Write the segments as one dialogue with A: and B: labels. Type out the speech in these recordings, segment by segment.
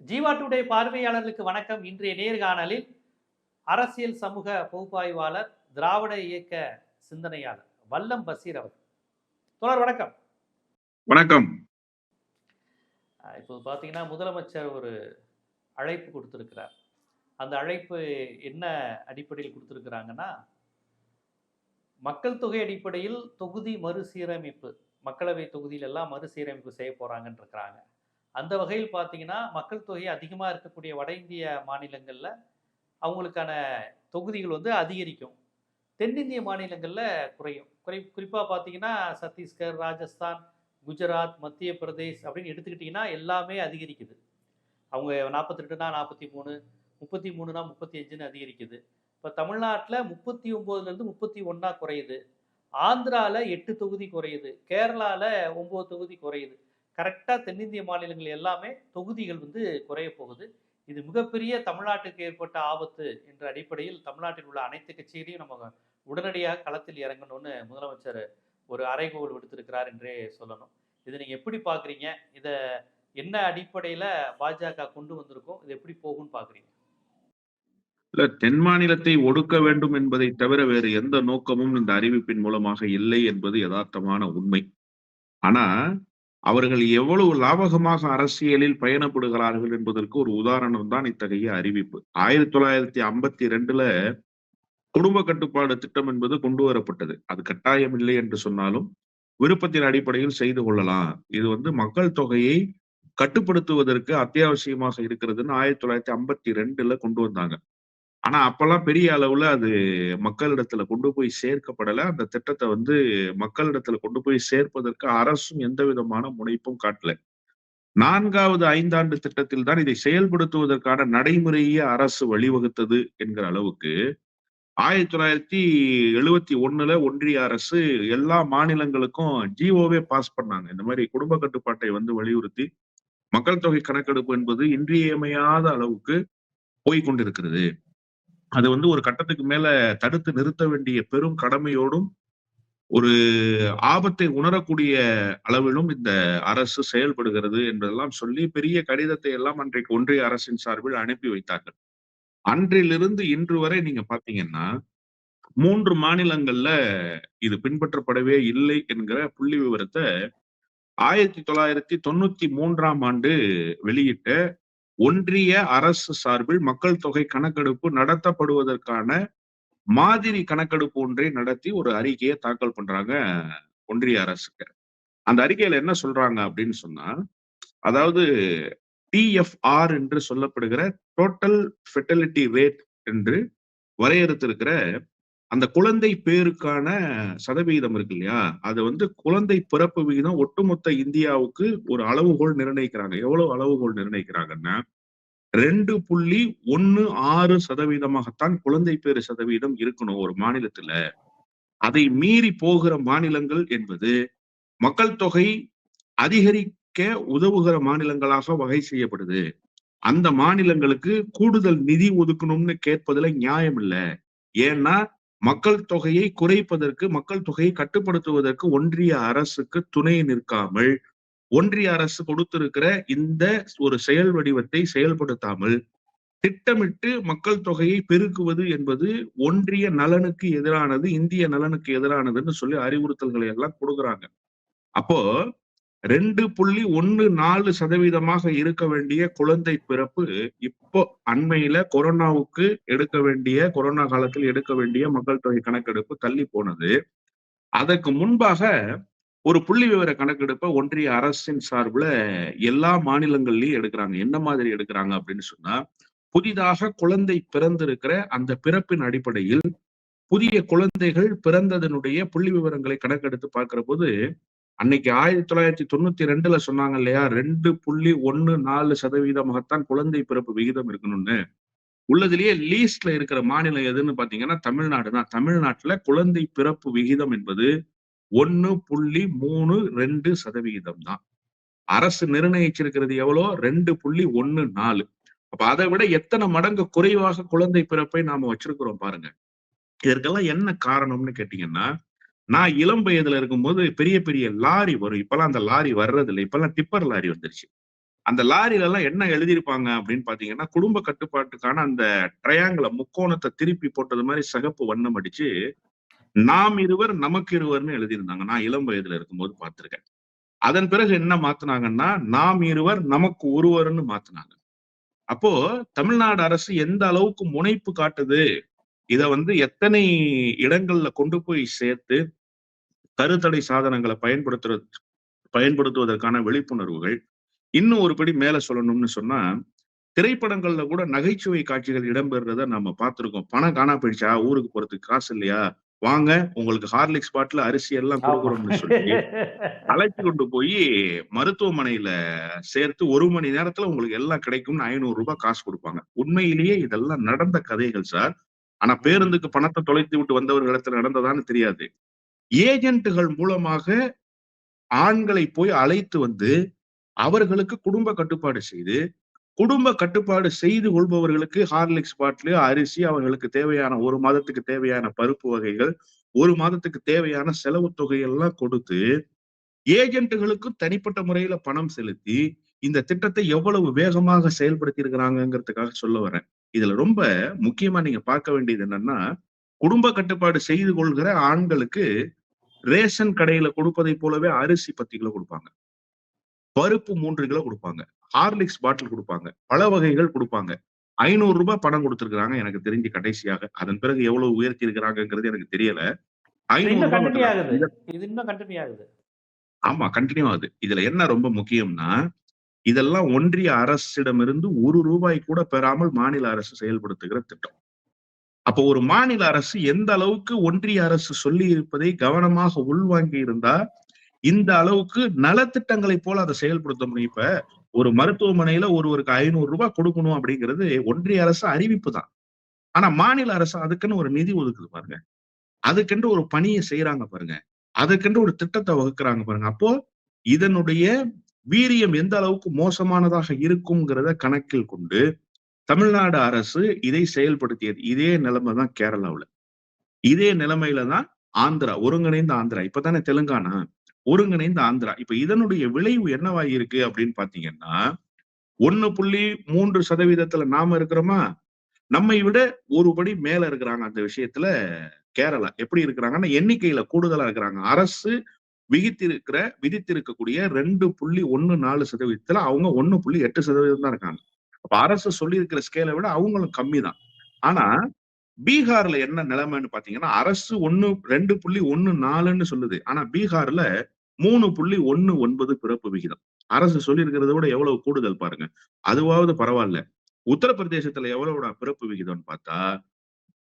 A: Jeeva today பார்வையாளர்களுக்கு வணக்கம். இன்றைய நேர்காணலில் அரசியல் சமூக பகுப்பாய்வாளர் திராவிட இயக்க சிந்தனையாளர் வல்லம் பசீர் அவர் தொடர் வணக்கம்.
B: வணக்கம்.
A: இப்போ பார்த்தீங்கன்னா முதலமைச்சர் ஒரு அழைப்பு கொடுத்துருக்கிறார். அந்த அழைப்பு என்ன அடிப்படையில் கொடுத்துருக்குறாங்கன்னா மக்கள் தொகை அடிப்படையில் தொகுதி மறுசீரமைப்பு மக்களவை தொகுதியில எல்லாம் மறுசீரமைப்பு செய்ய போறாங்கன்னு இருக்கிறாங்க அந்த வகையில் பார்த்தீங்கன்னா மக்கள் தொகை அதிகமாக இருக்கக்கூடிய வட இந்திய மாநிலங்களில் அவங்களுக்கான தொகுதிகள் வந்து அதிகரிக்கும். தென்னிந்திய மாநிலங்களில் குறையும். குறை குறிப்பாக பார்த்தீங்கன்னா சத்தீஸ்கர் ராஜஸ்தான் குஜராத் மத்திய பிரதேஷ் அப்படின்னு எடுத்துக்கிட்டிங்கன்னா எல்லாமே அதிகரிக்குது. அவங்க நாற்பத்தி ரெண்டுனா நாற்பத்தி மூணு முப்பத்தி மூணுனா முப்பத்தி அஞ்சுன்னு அதிகரிக்குது. இப்போ தமிழ்நாட்டில் முப்பத்தி ஒம்போதுலேருந்து முப்பத்தி ஒன்றா குறையுது. ஆந்திராவில் எட்டு தொகுதி குறையுது. கேரளாவில் ஒம்பது தொகுதி குறையுது. கரெக்டாக தென்னிந்திய மாநிலங்கள் எல்லாமே தொகுதிகள் வந்து குறைய போகுது. இது மிகப்பெரிய தமிழ்நாட்டுக்கு ஏற்பட்ட ஆபத்து என்ற அடிப்படையில் தமிழ்நாட்டில் உள்ள அனைத்து கட்சிகளையும் நம்ம உடனடியாக களத்தில் இறங்கணும்னு முதலமைச்சர் ஒரு அறைகோல் விடுத்திருக்கிறார் என்றே சொல்லணும். இதை நீங்கள் எப்படி பார்க்குறீங்க இதை என்ன அடிப்படையில் பாஜக கொண்டு வந்திருக்கோம்? இது எப்படி போகும்னு பார்க்குறீங்க
B: இல்ல தென் மாநிலத்தை ஒடுக்க வேண்டும் என்பதை தவிர வேறு எந்த நோக்கமும் இந்த அறிவிப்பின் மூலமாக இல்லை என்பது யதார்த்தமான உண்மை. ஆனா அவர்கள் எவ்வளவு லாபகமாக அரசியலில் பயணப்படுகிறார்கள் என்பதற்கு ஒரு உதாரணம் தான் இத்தகைய அறிவிப்பு. ஆயிரத்தி தொள்ளாயிரத்தி ஐம்பத்தி ரெண்டுல குடும்ப கட்டுப்பாடு திட்டம் என்பது கொண்டு வரப்பட்டது. அது கட்டாயம் இல்லை என்று சொன்னாலும் விருப்பத்தின் அடிப்படையில் செய்து கொள்ளலாம். இது வந்து மக்கள் தொகையை கட்டுப்படுத்துவதற்கு அத்தியாவசியமாக இருக்கிறதுன்னு ஆயிரத்தி தொள்ளாயிரத்தி ஐம்பத்தி ரெண்டுல கொண்டு வந்தாங்க. ஆனா அப்பெல்லாம் பெரிய அளவுல அது மக்களிடத்துல கொண்டு போய் சேர்க்கப்படல. அந்த திட்டத்தை வந்து மக்களிடத்துல கொண்டு போய் சேர்ப்பதற்கு அரசும் எந்த விதமான முனைப்பும் காட்டல. நான்காவது ஐந்தாண்டு திட்டத்தில் தான் இதை செயல்படுத்துவதற்கான நடைமுறையே அரசு வழிவகுத்தது என்கிற அளவுக்கு ஆயிரத்தி தொள்ளாயிரத்தி எழுவத்தி ஒண்ணுல ஒன்றிய அரசு எல்லா மாநிலங்களுக்கும் ஜிஓவே பாஸ் பண்ணாங்க. இந்த மாதிரி குடும்ப கட்டுப்பாட்டை வந்து வலியுறுத்தி மக்கள் தொகை கணக்கெடுப்பு என்பது இன்றியமையாத அளவுக்கு போய்கொண்டிருக்கிறது அது வந்து ஒரு கட்டத்துக்கு மேல தடுத்து நிறுத்த வேண்டிய பெரும் கடமையோடும் ஒரு ஆபத்தை உணரக்கூடிய அளவிலும் இந்த அரசு செயல்படுகிறது என்பதெல்லாம் சொல்லி பெரிய கடிதத்தை எல்லாம் அன்றைக்கு ஒன்றிய அரசின் சார்பில் அனுப்பி வைத்தார்கள். அன்றிலிருந்து இன்று வரை நீங்க பாத்தீங்கன்னா மூன்று மாநிலங்கள்ல இது பின்பற்றப்படவே இல்லை என்கிற புள்ளி விவரத்தை ஆயிரத்தி தொள்ளாயிரத்தி தொண்ணூத்தி மூன்றாம் ஆண்டு வெளியிட்ட ஒன்றிய அரசு சார்பில் மக்கள் தொகை கணக்கெடுப்பு நடத்தப்படுவதற்கான மாதிரி கணக்கெடுப்பு ஒன்றை நடத்தி ஒரு அறிக்கையை தாக்கல் பண்றாங்க ஒன்றிய அரசுக்கு. அந்த அறிக்கையில என்ன சொல்றாங்க அப்படின்னு சொன்னா அதாவது டிஎஃப்ஆர் என்று சொல்லப்படுகிற டோட்டல் ஃபெர்டிலிட்டி ரேட் என்று வரையறுத்திருக்கிற அந்த குழந்தை பேருக்கான சதவிகிதம் இருக்கு இல்லையா? அது வந்து குழந்தை பிறப்பு விகிதம் ஒட்டுமொத்த இந்தியாவுக்கு ஒரு அளவுகோல் நிர்ணயிக்கிறாங்க. எவ்வளவு அளவுகோல் நிர்ணயிக்கிறாங்கன்னா ரெண்டு புள்ளி ஒன்னு ஆறு சதவீதமாகத்தான் குழந்தை பேரு சதவீதம் இருக்கணும் ஒரு மாநிலத்துல. அதை மீறி போகிற மாநிலங்கள் என்பது மக்கள் தொகை அதிகரிக்க உதவுகிற மாநிலங்களாக வகை செய்யப்படுது. அந்த மாநிலங்களுக்கு கூடுதல் நிதி ஒதுக்கணும்னு கேட்பதுல நியாயம் இல்லை. ஏன்னா மக்கள் தொகையை குறைப்பதற்கு மக்கள் தொகையை கட்டுப்படுத்துவதற்கு ஒன்றிய அரசுக்கு துணை நிற்காமல் ஒன்றிய அரசு கொடுத்திருக்கிற இந்த ஒரு செயல் வடிவத்தை செயல்படுத்தாமல் திட்டமிட்டு மக்கள் தொகையை பெருக்குவது என்பது ஒன்றிய நலனுக்கு எதிரானது இந்திய நலனுக்கு எதிரானதுன்னு சொல்லி அறிவுறுத்தல்களை எல்லாம் கொடுக்குறாங்க. அப்போ ரெண்டு புள்ளி ஒன்னு நாலு சதவீதமாக இருக்க வேண்டிய குழந்தை பிறப்பு இப்போ அண்மையில கொரோனாவுக்கு எடுக்க வேண்டிய கொரோனா காலத்தில் எடுக்க வேண்டிய மக்கள் தொகை கணக்கெடுப்பு தள்ளி போனது. அதற்கு முன்பாக ஒரு புள்ளி விவர கணக்கெடுப்பை ஒன்றிய அரசின் சார்பில் எல்லா மாநிலங்கள்லயும் எடுக்கிறாங்க. என்ன மாதிரி எடுக்கிறாங்க அப்படின்னு சொன்னா புதிதாக குழந்தை பிறந்திருக்கிற அந்த பிறப்பின் அடிப்படையில் புதிய குழந்தைகள் பிறந்ததனுடைய புள்ளி விவரங்களை கணக்கெடுத்து பார்க்கிற போது அன்னைக்கு ஆயிரத்தி தொள்ளாயிரத்தி தொண்ணூத்தி ரெண்டுல சொன்னாங்க இல்லையா? ரெண்டு புள்ளி ஒன்னு நாலு சதவீதமாகத்தான் குழந்தை பிறப்பு விகிதம் இருக்கணும்னு. உள்ளதுலயே லீஸ்ட்ல இருக்கிற மாநிலம் எதுன்னு பாத்தீங்கன்னா தமிழ்நாடு தான். தமிழ்நாட்டுல குழந்தை பிறப்பு விகிதம் என்பது ஒன்னு புள்ளி மூணு ரெண்டு சதவிகிதம் தான். அரசு நிர்ணயிச்சிருக்கிறது எவ்வளோ? ரெண்டு புள்ளி ஒன்னு நாலு. அப்ப அதை விட எத்தனை மடங்கு குறைவாக குழந்தை பிறப்பை நாம வச்சிருக்கிறோம் பாருங்க. இதற்கெல்லாம் என்ன காரணம்னு கேட்டீங்கன்னா நான் இளம் வயதுல இருக்கும்போது பெரிய பெரிய லாரி வரும். இப்பெல்லாம் அந்த லாரி வர்றது இல்லை. இப்பெல்லாம் டிப்பர் லாரி வந்துருச்சு. அந்த லாரில எல்லாம் என்ன எழுதியிருப்பாங்க அப்படின்னு பாத்தீங்கன்னா குடும்ப கட்டுப்பாட்டுக்கான அந்த ட்ரையாங்கிள முக்கோணத்தை திருப்பி போட்டது மாதிரி சிகப்பு வண்ணம் அடிச்சு நாம் இருவர் நமக்கு இருவர்னு எழுதியிருந்தாங்க. நான் இளம் வயதுல இருக்கும்போது பார்த்திருக்கேன். அதன் பிறகு என்ன மாத்துனாங்கன்னா நாம் இருவர் நமக்கு ஒருவர்னு மாத்தினாங்க. அப்போ தமிழ்நாடு அரசு எந்த அளவுக்கு முனைப்பு காட்டுது? இதை வந்து எத்தனை இடங்கள்ல கொண்டு போய் சேர்த்து கருத்தடை சாதனங்களை பயன்படுத்துறது பயன்படுத்துவதற்கான விழிப்புணர்வுகள். இன்னும் ஒரு படி மேல சொல்லணும்னு சொன்னா திரைப்படங்கள்ல கூட நகைச்சுவை காட்சிகள் இடம்பெறத நம்ம பார்த்திருக்கோம். பணம் காணா போயிடுச்சா? ஊருக்கு போறதுக்கு காசு இல்லையா? வாங்க உங்களுக்கு ஹார்லிக்ஸ் பாட்டில் அரிசி எல்லாம் கொடுக்குறோம்னு சொல்லி அழைத்து கொண்டு போய் மருத்துவமனையில சேர்த்து ஒரு மணி நேரத்துல உங்களுக்கு எல்லாம் கிடைக்கும்னு ஐநூறு ரூபாய் காசு கொடுப்பாங்க. உண்மையிலேயே இதெல்லாம் நடந்த கதைகள் சார். ஆனா பேருந்துக்கு பணத்தை தொலைத்து விட்டு வந்தவர்களிடத்துல நடந்ததான்னு தெரியாது. ஏஜென்ட்டுகள் மூலமாக ஆண்களை போய் அழைத்து வந்து அவர்களுக்கு குடும்ப கட்டுப்பாடு செய்து குடும்ப கட்டுப்பாடு செய்து கொள்பவர்களுக்கு ஹார்லிக்ஸ் பாட்டிலு அரிசி அவர்களுக்கு தேவையான ஒரு மாதத்துக்கு தேவையான பருப்பு வகைகள் ஒரு மாதத்துக்கு தேவையான செலவு தொகையெல்லாம் கொடுத்து ஏஜென்ட்டுகளுக்கு தனிப்பட்ட முறையில பணம் செலுத்தி இந்த திட்டத்தை எவ்வளவு வேகமாக செயல்படுத்தி இருக்கிறாங்கிறதுக்காக சொல்ல வரேன். இதுல ரொம்ப முக்கியமா நீங்க பார்க்க வேண்டியது என்னன்னா குடும்ப கட்டுப்பாடு செய்து கொள்கிற ஆண்களுக்கு ரேஷன் கடையில கொடுப்பதை போலவே அரிசி பத்து கிலோ கொடுப்பாங்க. பருப்பு மூன்று கிலோ கொடுப்பாங்க. ஹார்லிக்ஸ் பாட்டில் கொடுப்பாங்க. பல வகைகள் கொடுப்பாங்க. ஐநூறு ரூபாய் பணம் கொடுத்திருக்கிறாங்க எனக்கு தெரிஞ்சு கடைசியாக. அதன் பிறகு எவ்வளவு உயர்த்தி இருக்கிறாங்கிறது எனக்கு தெரியல. ஐநூறு ஆமா கண்டினியூ ஆகுது. இதுல என்ன ரொம்ப முக்கியம்னா இதெல்லாம் ஒன்றிய அரசிடமிருந்து ஒரு ரூபாய் கூட பெறாமல் மாநில அரசு செயல்படுத்துகிற திட்டம். அப்போ ஒரு மாநில அரசு எந்த அளவுக்கு ஒன்றிய அரசு சொல்லி இருப்பதை கவனமாக உள்வாங்கி இருந்தா இந்த அளவுக்கு நலத்திட்டங்களை போல அதை செயல்படுத்த முடியும். இப்ப ஒரு மருத்துவமனையில ஒருவருக்கு ஐநூறு ரூபாய் கொடுக்கணும் அப்படிங்கிறது ஒன்றிய அரசு அறிவிப்பு தான். ஆனா மாநில அரசு அதுக்குன்னு ஒரு நிதி ஒதுக்குது பாருங்க. அதுக்கென்று ஒரு பணியை செய்யறாங்க பாருங்க. அதுக்கென்று ஒரு திட்டத்தை வகுக்கிறாங்க பாருங்க. அப்போ இதனுடைய வீரியம் எந்த அளவுக்கு மோசமானதாக இருக்குங்கிறத கணக்கில் கொண்டு தமிழ்நாடு அரசு இதை செயல்படுத்தியது. இதே நிலைமை தான் கேரளாவில். இதே நிலைமையில தான் ஆந்திரா ஒருங்கிணைந்த ஆந்திரா. இப்பதானே தெலுங்கானா? ஒருங்கிணைந்த ஆந்திரா. இப்ப இதனுடைய விளைவு என்னவாயிருக்கு அப்படின்னு பாத்தீங்கன்னா ஒண்ணு புள்ளி மூன்று சதவீதத்துல நாம இருக்கிறோமா? நம்மை விட ஒரு படி மேல இருக்கிறாங்க அந்த விஷயத்துல கேரளா. எப்படி இருக்கிறாங்கன்னா எண்ணிக்கையில கூடுதலா இருக்கிறாங்க. அரசு விகித்திருக்கிற விதித்திருக்கக்கூடிய ரெண்டு புள்ளி ஒண்ணு நாலு சதவீதத்துல அவங்க ஒண்ணு புள்ளி எட்டு சதவீதம் தான் இருக்காங்க. அப்ப அரசு சொல்லி இருக்கிற ஸ்கேலை விட அவங்களும் கம்மி தான் ஆனா பீகார்ல என்ன நிலைமைன்னு பாத்தீங்கன்னா அரசு ஒண்ணு ரெண்டு புள்ளி ஒண்ணு நாலுன்னு சொல்லுது. ஆனா பீகார்ல மூணு புள்ளி ஒண்ணு ஒன்பது பிறப்பு விகிதம். அரசு சொல்லியிருக்கிறத விட எவ்வளவு கூடுதல் பாருங்க. அதுவாவது பரவாயில்ல. உத்தரப்பிரதேசத்துல எவ்வளவு பிறப்பு விகிதம்னு பார்த்தா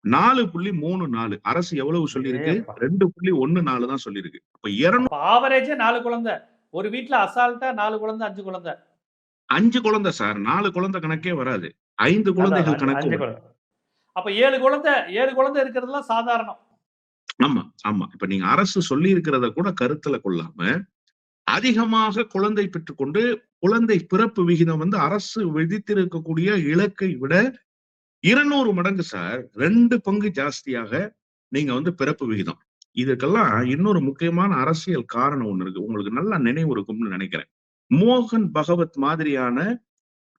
B: நாலு புள்ளி மூணு நாலு. அரசு எவ்வளவு சொல்லியிருக்கு. ரெண்டு புள்ளி ஒண்ணு நாலு தான் சொல்லியிருக்கு. அப்ப இருநூறு
A: ஆவரேஜே நாலு குழந்தை. ஒரு வீட்ல அசால்ட்டா நாலு குழந்தை அஞ்சு குழந்தை.
B: அஞ்சு குழந்தை சார் நாலு குழந்தை கணக்கே வராது. ஐந்து குழந்தைகள் கணக்கு
A: அப்ப ஏழு குழந்தை ஏழு குழந்தை இருக்கிறதுலாம் சாதாரணம்.
B: ஆமா ஆமா. இப்ப நீங்க அரசு சொல்லி இருக்கிறத கூட கருத்துல கொள்ளாம அதிகமாக குழந்தை பெற்றுக்கொண்டு குழந்தை பிறப்பு விகிதம் வந்து அரசு விதித்திருக்கக்கூடிய இலக்கை விட இருநூறு மடங்கு சார் ரெண்டு பங்கு ஜாஸ்தியாக நீங்க வந்து பிறப்பு விகிதம். இதுக்கெல்லாம் இன்னொரு முக்கியமான அரசியல் காரணம் ஒண்ணு இருக்கு. உங்களுக்கு நல்லா நினைவு இருக்கும்னு நினைக்கிறேன். மோகன் பகவத் மாதிரியான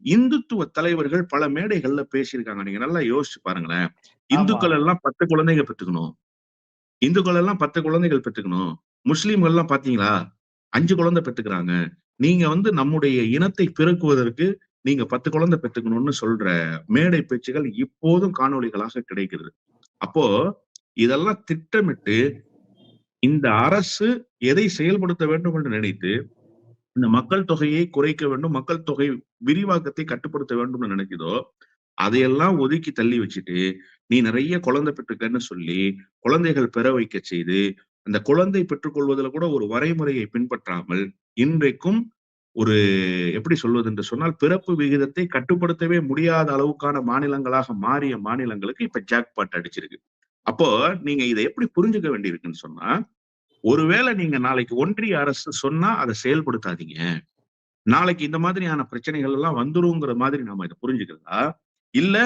B: இந்துத்துவ தலைவர்கள் பல மேடைகள்ல பேசியிருக்காங்க. நீங்க நல்லா யோசிச்சு பாருங்களேன். இந்துக்கள் எல்லாம் பத்து குழந்தைங்க பெற்றுக்கணும் இந்துக்கள் எல்லாம் பத்து குழந்தைகள் பெற்றுக்கணும் முஸ்லீம்கள் எல்லாம் பாத்தீங்களா? அஞ்சு குழந்தை பெற்றுக்கிறாங்க நீங்க வந்து நம்முடைய இனத்தை பெருக்குவதற்கு நீங்க பத்து குழந்தை பெற்றுக்கணும்னு சொல்ற மேடை பேச்சுகள் இப்போதும் காணொளிகளாக கிடைக்கிறது. அப்போ இதெல்லாம் திட்டமிட்டு இந்த அரசு எதை செயல்படுத்த வேண்டும் என்று நினைத்து இந்த மக்கள் தொகையை குறைக்க வேண்டும் மக்கள் தொகை விரிவாக்கத்தை கட்டுப்படுத்த வேண்டும்னு நினைக்குதோ அதையெல்லாம் ஒதுக்கி தள்ளி வச்சுட்டு நீ நிறைய குழந்தை பெற்றுக்கன்னு சொல்லி குழந்தைகள் பெற வைக்க செய்து அந்த குழந்தை பெற்றுக்கொள்வதில் கூட ஒரு வரைமுறையை பின்பற்றாமல் இன்றைக்கும் ஒரு எப்படி சொல்வது என்று சொன்னால் பிறப்பு விகிதத்தை கட்டுப்படுத்தவே முடியாத அளவுக்கான மாநிலங்களாக மாறிய மாநிலங்களுக்கு இப்ப ஜாக்பாட் அடிச்சிருக்கு. அப்போ நீங்க இதை எப்படி புரிஞ்சுக்க வேண்டியிருக்குன்னு சொன்னா ஒருவேளை நீங்க நாளைக்கு ஒன்றிய அரசு சொன்னா அதை செயல்படுத்தாதீங்க. நாளைக்கு இந்த மாதிரியான பிரச்சனைகள் எல்லாம் வந்துருங்கிற மாதிரி நாம இதை புரிஞ்சுக்கிறதா? இல்ல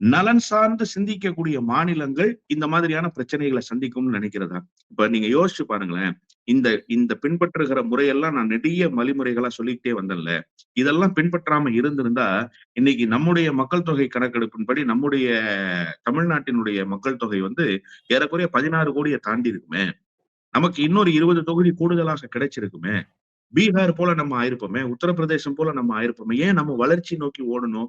B: நலன் சார்ந்து சிந்திக்கக்கூடிய மாநிலங்கள் இந்த மாதிரியான பிரச்சனைகளை சந்திக்கும்னு நினைக்கிறதா? இப்ப நீங்க யோசிச்சு பாருங்களேன். இந்த இந்த பின்பற்றுகிற முறையெல்லாம் நான் நெடிய வழிமுறைகளா சொல்லிக்கிட்டே வந்தேன்ல. இதெல்லாம் பின்பற்றாம இருந்திருந்தா இன்னைக்கு நம்முடைய மக்கள் தொகை கணக்கெடுப்பின்படி நம்முடைய தமிழ்நாட்டினுடைய மக்கள் தொகை வந்து ஏறக்குறைய பதினாறு கோடியை தாண்டி இருக்குமே நமக்கு இன்னொரு இருபது தொகுதி கூடுதலாக கிடைச்சிருக்குமே. பீகார் போல நம்ம ஆயிருப்போமே உத்தரப்பிரதேசம் போல நம்ம ஆயிருப்போமே. ஏன் நம்ம வளர்ச்சி நோக்கி ஓடணும்?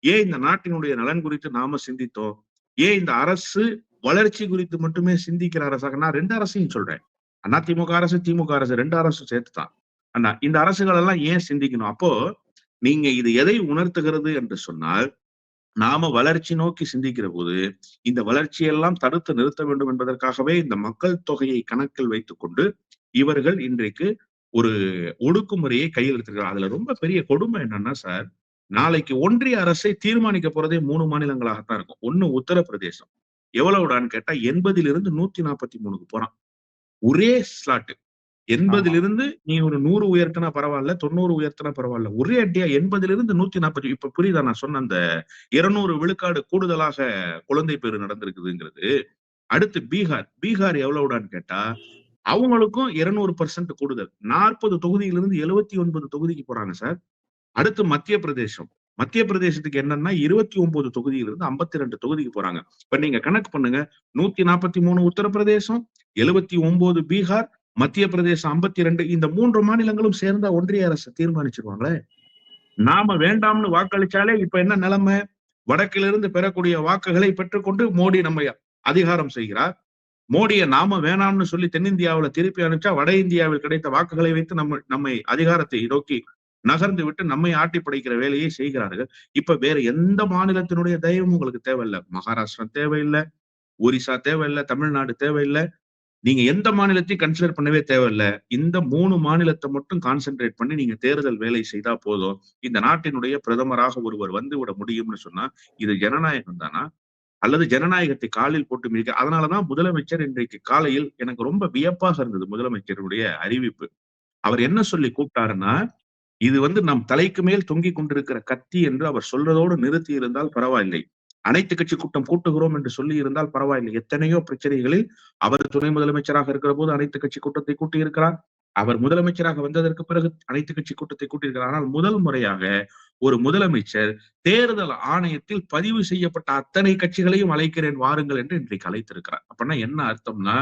B: ஏன் இந்த நாட்டினுடைய நலன் குறித்து நாம சிந்தித்தோம்? ஏன் இந்த அரசு வளர்ச்சி குறித்து மட்டுமே சிந்திக்கிற அரசாக? நான் ரெண்டு அரசையும் சொல்றேன். அண்ணா திமுக அரசு திமுக அரசு ரெண்டு அரசும் சேர்த்துதான். அண்ணா இந்த அரசுகள் எல்லாம் ஏன் சிந்திக்கணும்? அப்போ நீங்க இது எதை உணர்த்துகிறது என்று சொன்னால் நாம வளர்ச்சி நோக்கி சிந்திக்கிற போது இந்த வளர்ச்சியெல்லாம் தடுத்து நிறுத்த வேண்டும் என்பதற்காகவே இந்த மக்கள் தொகையை கணக்கில் வைத்துக் கொண்டு இவர்கள் இன்றைக்கு ஒரு ஒடுக்குமுறையை கையில் எடுத்திருக்கிறார் அதுல ரொம்ப பெரிய கொடுமை என்னன்னா சார் நாளைக்கு ஒன்றிய அரசை தீர்மானிக்க போறதே மூணு மாநிலங்களாகத்தான் இருக்கும். ஒண்ணு உத்தரப்பிரதேசம். எவ்வளவுடான்னு கேட்டா எண்பதிலிருந்து நூத்தி நாற்பத்தி மூணுக்கு போறான். ஒரே ஸ்லாட் எண்பதிலிருந்து நீ ஒரு நூறு உயர்த்தினா பரவாயில்ல தொண்ணூறு உயர்த்தினா பரவாயில்ல. ஒரே அடியா எண்பதிலிருந்து நூத்தி நாற்பத்தி இப்ப புரியுதா? நான் சொன்ன அந்த இருநூறு விழுக்காடு கூடுதலாக குழந்தை பேரு நடந்திருக்குதுங்கிறது. அடுத்து பீகார். பீகார் எவ்வளவுடான்னு கேட்டா அவங்களுக்கும் இருநூறு பர்சன்ட் கூடுதல். நாற்பது தொகுதியிலிருந்து எழுபத்தி ஒன்பது தொகுதிக்கு போறாங்க சார். அடுத்து மத்திய பிரதேசம். மத்திய பிரதேசத்துக்கு என்னன்னா இருபத்தி ஒன்பது தொகுதியிலிருந்து ஐம்பத்தி ரெண்டு தொகுதிக்கு போறாங்க. இப்ப நீங்க கணக்கு பண்ணுங்க. நூத்தி நாற்பத்தி மூணு உத்தரப்பிரதேசம் எழுபத்தி ஒன்பது பீகார் மத்திய பிரதேசம் ஐம்பத்தி ரெண்டு இந்த மூன்று மாநிலங்களும் சேர்ந்தா ஒன்றிய அரசு தீர்மானிச்சிருவாங்களே? நாம வேண்டாம்னு வாக்களிச்சாலே இப்ப என்ன நிலைமை? வடக்கிலிருந்து பெறக்கூடிய வாக்குகளை பெற்றுக்கொண்டு மோடி நம்ம அதிகாரம் செய்கிறார். மோடியை நாம வேணாம்னு சொல்லி தென்னிந்தியாவுல திருப்பி அனுப்பிச்சா வட இந்தியாவில் கிடைத்த வாக்குகளை வைத்து நம்ம நம்மை அதிகாரத்தை நோக்கி நகர்ந்து விட்டு நம்மை ஆட்டி படைக்கிற வேலையை செய்கிறார்கள். இப்ப வேற எந்த மாநிலத்தினுடைய தயவும் உங்களுக்கு தேவையில்லை. மகாராஷ்டிரா தேவையில்லை ஒரிசா தேவையில்லை தமிழ்நாடு தேவையில்லை நீங்க எந்த மாநிலத்தையும் கன்சிடர் பண்ணவே தேவையில்ல. இந்த மூணு மாநிலத்தை மட்டும் கான்சென்ட்ரேட் பண்ணி நீங்க தேர்தல் வேலை செய்தா போதும். இந்த நாட்டினுடைய பிரதமராக ஒருவர் வந்து விட முடியும்னு சொன்னா இது ஜனநாயகம் தானா? அல்லது ஜனநாயகத்தை காலில் போட்டு மிதிக்க அதனாலதான் முதலமைச்சர் இன்றைக்கு காலையில் எனக்கு ரொம்ப வியப்பாக இருந்தது முதலமைச்சருடைய அறிவிப்பு. அவர் என்ன சொல்லி கூப்பிட்டாருன்னா இது வந்து நம் தலைக்கு மேல் தொங்கிக் கொண்டிருக்கிற கத்தி என்று அவர் சொல்றதோடு நிறுத்தி இருந்தால் பரவாயில்லை. அனைத்து கட்சி கூட்டம் கூட்டுகிறோம் என்று சொல்லி இருந்தால் பரவாயில்லை. எத்தனையோ பிரச்சனைகளில் அவர் துணை முதலமைச்சராக இருக்கிற போது அனைத்து கட்சி கூட்டத்தை கூட்டியிருக்கிறார். அவர் முதலமைச்சராக வந்ததற்கு பிறகு அனைத்து கட்சி கூட்டத்தை கூட்டியிருக்கிறார். ஆனால் முதல் முறையாக ஒரு முதலமைச்சர் தேர்தல் ஆணையத்தில் பதிவு செய்யப்பட்ட அத்தனை கட்சிகளையும் அழைக்கிறேன் வாருங்கள் என்று இன்றைக்கு அழைத்திருக்கிறார். அப்படின்னா என்ன அர்த்தம்னா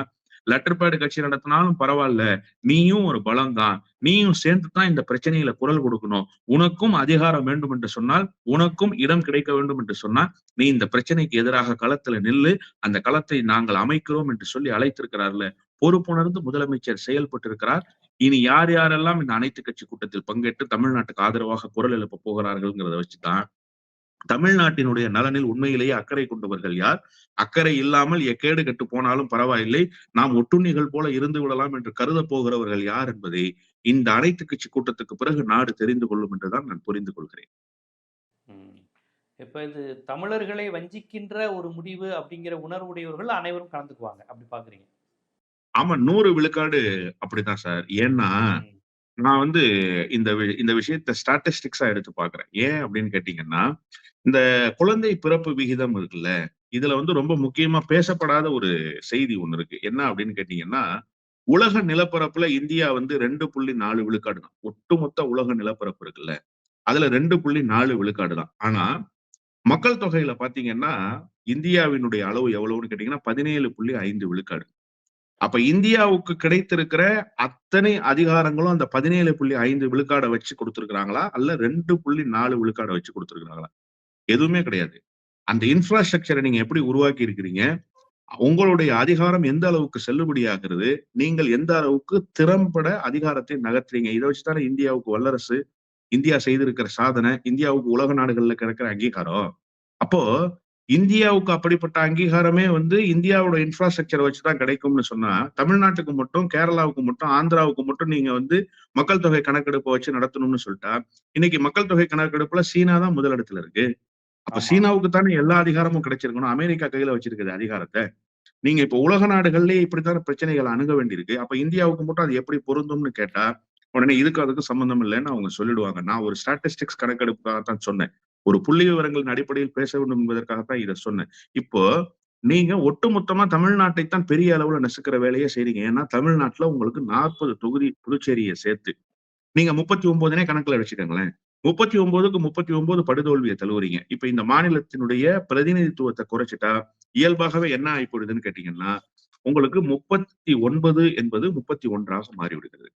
B: லெட்டர் பேடு கட்சி நடத்தினாலும் பரவாயில்ல. நீயும் ஒரு பலம் தான் நீயும் சேர்ந்து தான் இந்த பிரச்சனையில குரல் கொடுக்கணும். உனக்கும் அதிகாரம் வேண்டும் என்று சொன்னால் உனக்கும் இடம் கிடைக்க வேண்டும் என்று சொன்னால் நீ இந்த பிரச்சனைக்கு எதிராக களத்துல நில்லு. அந்த களத்தை நாங்கள் அமைக்கிறோம் என்று சொல்லி அழைத்திருக்கிறார்ல பொறுப்புணர்ந்து முதலமைச்சர் செயல்பட்டிருக்கிறார். இனி யார் யாரெல்லாம் இந்த அனைத்து கட்சி கூட்டத்தில் பங்கேற்று தமிழ்நாட்டுக்கு ஆதரவாக குரல் எழுப்ப போகிறார்கள்ங்கிறத வச்சுதான் தமிழ்நாட்டினுடைய நலனில் உண்மையிலேயே அக்கறை கொண்டவர்கள் யார்? அக்கறை இல்லாமல் எக்கேடு கெட்டு போனாலும் பரவாயில்லை. நாம் ஒட்டுண்ணிகள் போல இருந்து விடலாம் என்று கருத போகிறவர்கள் யார் என்பதை இந்த அனைத்து கட்சி கூட்டத்துக்கு பிறகு நாடு தெரிந்து கொள்ளும் என்றுதான் நான் புரிந்து கொள்கிறேன்.
A: இப்ப இது தமிழர்களை வஞ்சிக்கின்ற ஒரு முடிவு அப்படிங்கிற உணர்வுடையவர்கள் அனைவரும் கலந்துக்குவாங்க. அப்படி பாக்குறீங்க.
B: ஆமா நூறு விழுக்காடு அப்படிதான் சார். ஏன்னா நான் வந்து இந்த இந்த விஷயத்த ஸ்டாட்டிஸ்டிக்ஸா எடுத்து பாக்குறேன். ஏன் அப்படின்னு கேட்டீங்கன்னா இந்த குழந்தை பிறப்பு விகிதம் இருக்குல்ல இதுல வந்து ரொம்ப முக்கியமா பேசப்படாத ஒரு செய்தி ஒண்ணு இருக்கு. என்ன அப்படின்னு கேட்டீங்கன்னா உலக நிலப்பரப்புல இந்தியா வந்து ரெண்டு புள்ளி நாலு விழுக்காடு தான். ஒட்டுமொத்த உலக நிலப்பரப்பு இருக்குல்ல அதுல ரெண்டு புள்ளி நாலு விழுக்காடு தான். ஆனா மக்கள் தொகையில பாத்தீங்கன்னா இந்தியாவினுடைய அளவு எவ்வளவுன்னு கேட்டீங்கன்னா பதினேழு புள்ளி ஐந்து விழுக்காடு. அப்ப இந்தியாவுக்கு கிடைத்திருக்கிற அத்தனை அதிகாரங்களும் அந்த பதினேழு புள்ளி ஐந்து விழுக்காடை வச்சு கொடுத்துருக்காங்களா அல்ல ரெண்டு புள்ளி நாலு விழுக்காடை வச்சு கொடுத்துருக்காங்களா எதுவுமே கிடையாது. அந்த இன்ஃப்ராஸ்ட்ரக்சரை நீங்க எப்படி உருவாக்கி இருக்கிறீங்க உங்களுடைய அதிகாரம் எந்த அளவுக்கு செல்லுபடியாகிறது? நீங்கள் எந்த அளவுக்கு திறம்பட அதிகாரத்தை நகர்த்துறீங்க? இதை வச்சுதானே இந்தியாவுக்கு வல்லரசு இந்தியா செய்திருக்கிற சாதனை இந்தியாவுக்கு உலக நாடுகள்ல கிடைக்கிற அங்கீகாரம். அப்போ இந்தியாவுக்கு அப்படிப்பட்ட அங்கீகாரமே வந்து இந்தியாவோட இன்ஃப்ராஸ்ட்ரக்சர் வச்சுதான் கிடைக்கும்னு சொன்னா தமிழ்நாட்டுக்கு மட்டும் கேரளாவுக்கு மட்டும் ஆந்திராவுக்கு மட்டும் நீங்க வந்து மக்கள் தொகை கணக்கெடுப்பை வச்சு நடத்தணும்னு சொல்லிட்டா இன்னைக்கு மக்கள் தொகை கணக்கெடுப்புல சீனா தான் முதலிடத்துல இருக்கு. அப்ப சீனாவுக்கு தானே எல்லா அதிகாரமும் கிடைச்சிருக்கணும். அமெரிக்கா கையில வச்சிருக்குது அதிகாரத்தை. நீங்க இப்ப உலக நாடுகள்லயே இப்படித்தான பிரச்சனைகளை அணுக வேண்டியிருக்கு. அப்ப இந்தியாவுக்கு மட்டும் அது எப்படி பொருந்தும்னு கேட்டா உடனே இதுக்கு அதுக்கு சம்பந்தம் இல்லைன்னு அவங்க சொல்லிடுவாங்க. நான் ஒரு ஸ்டாட்டிஸ்டிக்ஸ் கணக்கெடுப்புக்காக தான் சொன்னேன். ஒரு புள்ளி விவரங்களின் அடிப்படையில் பேச வேண்டும் என்பதற்காகத்தான் இதை சொன்னேன். இப்போ நீங்க ஒட்டுமொத்தமா தமிழ்நாட்டை தான் பெரிய அளவுல நசுக்கிற வேலையை செய்றீங்க. ஏன்னா தமிழ்நாட்டுல உங்களுக்கு நாற்பது தொகுதி புதுச்சேரியை சேர்த்து நீங்க முப்பத்தி ஒன்பதுனே கணக்குல வச்சுக்கோங்களேன். முப்பத்தி ஒன்பதுக்கு முப்பத்தி ஒன்பது படுதோல்வியை தழுவுறீங்க. இப்ப இந்த மாநிலத்தினுடைய பிரதிநிதித்துவத்தை குறைச்சிட்டா இயல்பாகவே என்ன ஆயிப்படுதுன்னு கேட்டீங்கன்னா உங்களுக்கு முப்பத்தி ஒன்பது என்பது முப்பத்தி ஒன்றாக மாறிவிடுகிறது.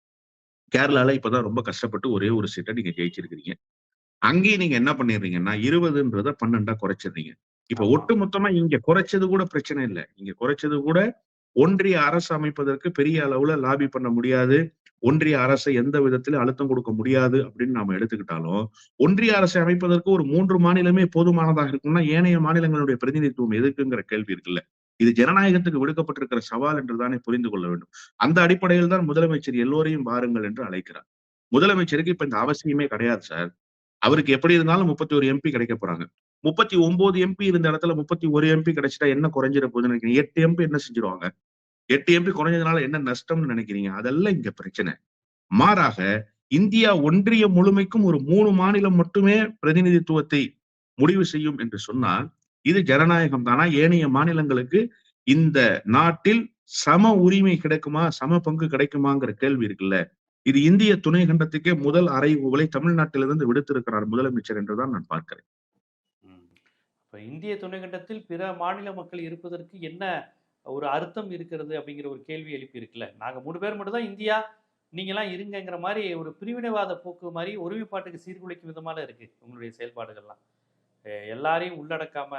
B: கேரளால இப்பதான் ரொம்ப கஷ்டப்பட்டு ஒரே ஒரு சீட்டை நீங்க ஜெயிச்சிருக்கிறீங்க. அங்கேயும் நீங்க என்ன பண்ணிடுறீங்கன்னா இருபதுன்றத பன்னெண்டா குறைச்சிடுறீங்க. இப்ப. ஒட்டு மொத்தமா இங்க குறைச்சது கூட பிரச்சனை இல்லை. இங்க குறைச்சது கூட ஒன்றிய அரசு அமைப்பதற்கு பெரிய அளவுல லாபி பண்ண முடியாது. ஒன்றிய அரசை எந்த விதத்திலும் அழுத்தம் கொடுக்க முடியாது அப்படின்னு நாம எடுத்துக்கிட்டாலும் ஒன்றிய அரசை அமைப்பதற்கு ஒரு மூன்று மாநிலமே போதுமானதாக இருக்கும்னா ஏனைய மாநிலங்களுடைய பிரதிநிதித்துவம் எதுக்குங்கிற கேள்வி இருக்குல்ல. இது ஜனநாயகத்துக்கு விடுக்கப்பட்டிருக்கிற சவால் என்றுதானே புரிந்து கொள்ள வேண்டும். அந்த அடிப்படையில் தான் முதலமைச்சர் எல்லோரையும் வாருங்கள் என்று அழைக்கிறார். முதலமைச்சருக்கு இப்ப இந்த அவசியமே கிடையாது சார். அவருக்கு எப்படி இருந்தாலும் முப்பத்தி ஒரு எம்பி கிடைக்க போறாங்க. முப்பத்தி ஒன்பது எம்பி இருந்த இடத்துல முப்பத்தி ஒரு எம்பி கிடைச்சிட்டா என்ன குறைஞ்சிட போகுதுன்னு நினைக்கிறீங்க? எட்டு எம்பி என்ன செஞ்சிருவாங்க? எட்டு எம்பி குறைஞ்சதுனால என்ன நஷ்டம்னு நினைக்கிறீங்க? அதெல்லாம் இங்க பிரச்சனை. மாறாக இந்தியா ஒன்றிய முழுமைக்கும் ஒரு மூணு மாநிலம் மட்டுமே பிரதிநிதித்துவத்தை முடிவு செய்யும் என்று சொன்னால் இது ஜனநாயகம் தானா? ஏனைய மாநிலங்களுக்கு இந்த நாட்டில் சம உரிமை கிடைக்குமா? சம பங்கு கிடைக்குமாங்கிற கேள்வி இருக்குல்ல. இது இந்திய துணை கண்டத்துக்கே முதல் அறைகூவலை தமிழ்நாட்டிலிருந்து விடுத்திருக்கிறார் முதலமைச்சர் என்றுதான் நான் பார்க்கிறேன்.
A: ம். இப்ப இந்திய துணைக்கண்டத்தில் பிற மாநில மக்கள் இருப்பதற்கு என்ன ஒரு அர்த்தம் இருக்கிறது அப்படிங்கிற ஒரு கேள்வி எழுப்பி இருக்குல்ல? நாங்க மூணு பேர் மட்டும் தான் இந்தியா நீங்களாம் இருங்கங்கிற மாதிரி ஒரு பிரிவினைவாத போக்கு மாதிரி ஒருமைப்பாட்டுக்கு சீர்குலைக்கும் விதமான இருக்கு உங்களுடைய செயல்பாடுகள்லாம். எல்லாரையும் உள்ளடக்காம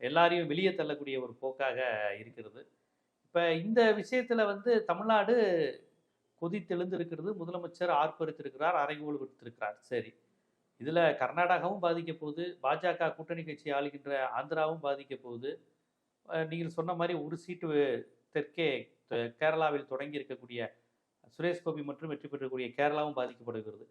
A: எல்லாரையும் வெளியே தள்ளக்கூடிய ஒரு போக்காக இருக்கிறது. இப்ப இந்த விஷயத்துல வந்து தமிழ்நாடு கொதித்தெழுந்து இருக்கிறது முதலமைச்சர் ஆர்ப்பரித்திருக்கிறார் அறைகூவல் விடுத்திருக்கிறார் சரி. இதில் கர்நாடகாவும் பாதிக்க போகுது பாஜக கூட்டணி கட்சி ஆளுகின்ற ஆந்திராவும் பாதிக்க போகுது. நீங்கள் சொன்ன மாதிரி ஒரு சீட்டு தெற்கே கேரளாவில் தொடங்கி இருக்கக்கூடிய சுரேஷ் கோபி மற்றும் வெற்றி பெற்றக்கூடிய கேரளாவும் பாதிக்கப்படுகிறது.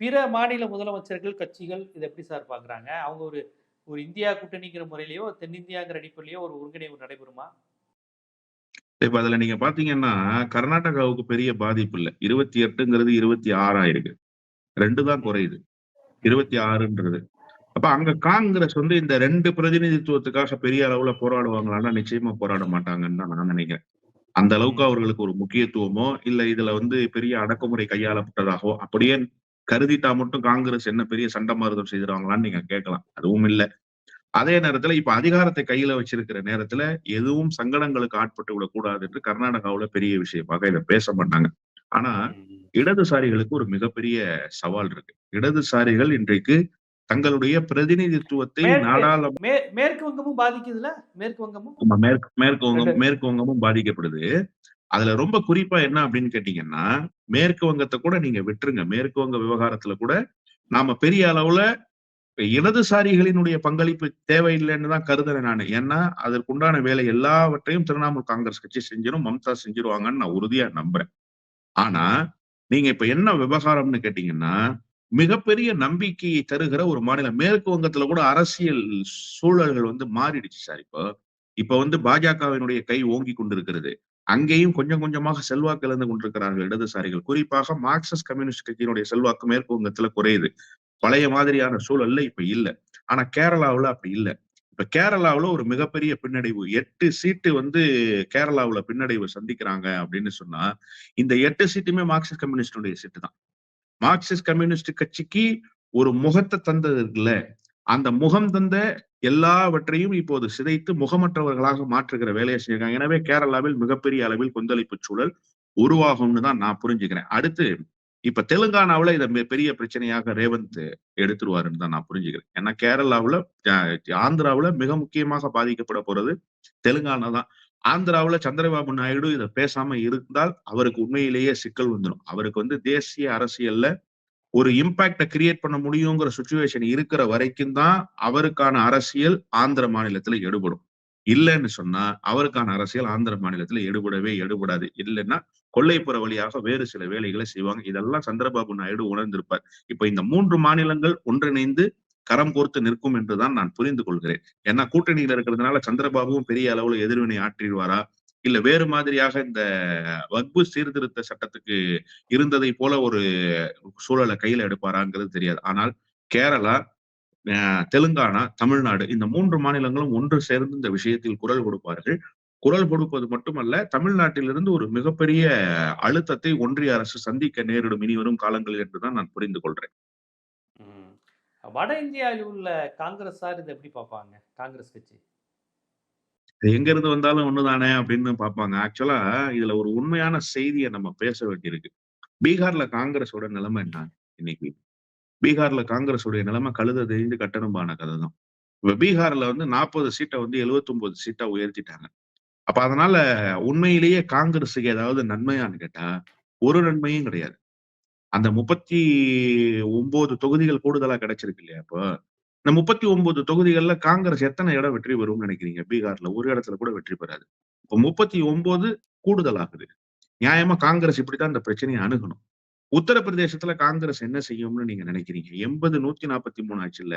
A: பிற மாநில முதலமைச்சர்கள் கட்சிகள் இதை எப்படி சார் பார்க்குறாங்க? அவங்க ஒரு ஒரு இந்தியா கூட்டணிங்கிற முறையிலையோ தென்னிந்தியாங்கிற அடிப்படையிலையோ ஒரு ஒருங்கிணைவு நடைபெறுமா?
B: இப்ப அதுல நீங்க பாத்தீங்கன்னா கர்நாடகாவுக்கு பெரிய பாதிப்பு இல்ல. இருபத்தி எட்டுங்கிறது இருபத்தி ஆறாயிருக்கு. ரெண்டு தான் குறையுது. இருபத்தி ஆறுன்றது. அப்ப அங்க காங்கிரஸ் வந்து இந்த ரெண்டு பிரதிநிதித்துவத்துக்காக பெரிய அளவுல போராடுவாங்களான்னா நிச்சயமா போராட மாட்டாங்கன்னு தான் நான் நினைக்கிறேன். அந்த அளவுக்கு அவர்களுக்கு ஒரு முக்கியத்துவமோ இல்ல இதுல வந்து பெரிய அடக்குமுறை கையாளப்பட்டதாகவோ அப்படியே கருதிட்டா மட்டும் காங்கிரஸ் என்ன பெரிய சண்டமாறுதல் செய்திருவாங்களான்னு நீங்க கேட்கலாம். அதுவும் இல்ல. அதே நேரத்துல இப்ப அதிகாரத்தை கையில வச்சிருக்கிற நேரத்துல எதுவும் சங்கடங்களுக்கு ஆட்பட்டு விடக்கூடாது என்று கர்நாடகாவுல பெரிய விஷயமாக இதை பேச மாட்டாங்க. ஆனா இடதுசாரிகளுக்கு ஒரு மிகப்பெரிய சவால் இருக்கு. இடதுசாரிகள் இன்றைக்கு தங்களுடைய பிரதிநிதித்துவத்தை
A: மேற்கு-
B: நாடாள
A: மே மேற்கு வங்கமும் பாதிக்குதுல? மேற்கு வங்கமும்?
B: ஆமா, மேற்கு மேற்கு வங்கம் மேற்கு வங்கமும் பாதிக்கப்படுது. அதுல ரொம்ப குறிப்பா என்ன அப்படின்னு கேட்டீங்கன்னா மேற்கு வங்கத்தை கூட நீங்க விட்டுருங்க. மேற்கு வங்க விவகாரத்துல கூட நாம பெரிய அளவுல இடதுசாரிகளினுடைய பங்களிப்பு தேவையில்லைன்னு தான் கருதுறேன் நான். ஏன்னா அதற்குண்டான வேலை எல்லாவற்றையும் திரிணாமுல் காங்கிரஸ் கட்சி செஞ்சிடும் மம்தா செஞ்சிருவாங்கன்னு நான் உறுதியா நம்புறேன். ஆனா நீங்க இப்ப என்ன விவகாரம்னு கேட்டீங்கன்னா மிகப்பெரிய நம்பிக்கையை தருகிற ஒரு மாநிலம் மேற்கு வங்கத்துல கூட அரசியல் சூழல்கள் வந்து மாறிடுச்சு சார் இப்போ. இப்ப வந்து பாஜகவினுடைய கை ஓங்கி கொண்டிருக்கிறது. அங்கேயும் கொஞ்சம் கொஞ்சமாக செல்வாக்கு இழந்து கொண்டிருக்கிறார்கள் இடதுசாரிகள். குறிப்பாக மார்க்சிஸ்ட் கம்யூனிஸ்ட் கட்சியினுடைய செல்வாக்கு மேற்கு வங்கத்துல குறையுது. பழைய மாதிரியான சூழல்ல இப்ப இல்ல. ஆனா கேரளாவுல அப்படி இல்லை. இப்ப கேரளாவுல ஒரு மிகப்பெரிய பின்னடைவு எட்டு சீட்டு வந்து கேரளாவுல பின்னடைவு சந்திக்கிறாங்க அப்படின்னு சொன்னா இந்த எட்டு சீட்டுமே மார்க்சிஸ்ட் கம்யூனிஸ்டுடைய சீட்டு தான். மார்க்சிஸ்ட் கம்யூனிஸ்ட் கட்சிக்கு ஒரு முகத்தை தந்தது இருக்குல்ல அந்த முகம் தந்த எல்லாவற்றையும் இப்போது சிதைத்து முகமற்றவர்களாக மாற்றுகிற வேலையை செஞ்சிருக்காங்க எனவே கேரளாவில் மிகப்பெரிய அளவில் கொந்தளிப்பு சூழல் உருவாகும்னு தான் நான் புரிஞ்சுக்கிறேன். அடுத்து இப்ப தெலுங்கானாவுல இதை பெரிய பிரச்சனையாக ரேவந்த் எடுத்துருவாருன்னு தான் நான் புரிஞ்சுக்கிறேன். ஏன்னா கேரளாவுல ஆந்திராவில் ஆந்திராவுல மிக முக்கியமாக பாதிக்கப்பட போறது தெலுங்கானா தான். ஆந்திராவுல சந்திரபாபு நாயுடு இதை பேசாம இருந்தால் அவருக்கு உண்மையிலேயே சிக்கல் வந்துடும் அவருக்கு வந்து தேசிய அரசியல்ல ஒரு இம்பாக்ட கிரியேட் பண்ண முடியுங்கிற சுச்சுவேஷன் இருக்கிற வரைக்கும் தான் அவருக்கான அரசியல் ஆந்திர மாநிலத்துல எடுபடும். இல்லைன்னு சொன்னா அவருக்கான அரசியல் ஆந்திர மாநிலத்துல எடுபடவே எடுபடாது. இல்லைன்னா கொள்ளைப்புற வழியாக வேறு சில வேலைகளை செய்வாங்க. இதெல்லாம் சந்திரபாபு நாயுடு உணர்ந்திருப்பார். இப்ப இந்த மூன்று மாநிலங்கள் ஒன்றிணைந்து கரம் கோர்த்து நிற்கும் என்றுதான் நான் புரிந்து கொள்கிறேன். ஏன்னா கூட்டணியில இருக்கிறதுனால சந்திரபாபுவும் பெரிய அளவுல எதிர்வினை ஆற்றிடுவாரா? இல்ல வேறு மாதிரியாக இந்த வக்பு சீர்திருத்த சட்டத்துக்கு இருந்ததை போல ஒரு சூழலை கையில எடுப்பாராங்கிறது தெரியாது. ஆனால் கேரளா அஹ், தெலுங்கானா தமிழ்நாடு இந்த மூன்று மாநிலங்களும் ஒன்று சேர்ந்து இந்த விஷயத்தில் குரல் கொடுப்பார்கள். குரல் கொடுப்பது மட்டுமல்ல தமிழ்நாட்டிலிருந்து ஒரு மிகப்பெரிய அழுத்தத்தை ஒன்றிய அரசு சந்திக்க நேரிடும் இனி வரும் காலங்களில் என்றுதான் நான் புரிந்து கொள்றேன்.
A: வட இந்தியாவில் உள்ள காங்கிரஸார் இதை எப்படி பார்ப்பாங்க? காங்கிரஸ் கட்சி?
B: எங்க இருந்து வந்தாலும் ஒண்ணுதானே அப்படின்னு பார்ப்பாங்க. ஆக்சுவலா இதுல ஒரு உண்மையான செய்தியை நம்ம பேச வேண்டியிருக்கு. பீகார்ல காங்கிரஸோட நிலைமை என்ன இன்னைக்கு? பீகார்ல காங்கிரஸோட நிலைமை கழுத தெரிந்து கட்டணமான கதை தான் இப்ப பீகார்ல வந்து நாற்பது சீட்டை வந்து 79 சீட்டா உயர்த்திட்டாங்க. அப்ப அதனால உண்மையிலேயே காங்கிரஸுக்கு ஏதாவது நன்மையான்னு கேட்டா ஒரு நன்மையும் கிடையாது. அந்த முப்பத்தி ஒன்பது தொகுதிகள் கூடுதலா கிடைச்சிருக்கு இல்லையா இப்போ இந்த முப்பத்தி ஒன்பது தொகுதிகள்ல காங்கிரஸ் எத்தனை இடம் வெற்றி பெறும்னு நினைக்கிறீங்க? பீகார்ல ஒரு இடத்துல கூட வெற்றி பெறாது. இப்போ முப்பத்தி ஒன்பது கூடுதலாகுது. நியாயமா காங்கிரஸ் இப்படித்தான் இந்த பிரச்சனையை அணுகணும். உத்தரப்பிரதேசத்துல காங்கிரஸ் என்ன செய்யும்னு நீங்க நினைக்கிறீங்க? எண்பது நூத்தி நாற்பத்தி மூணு ஆச்சு இல்ல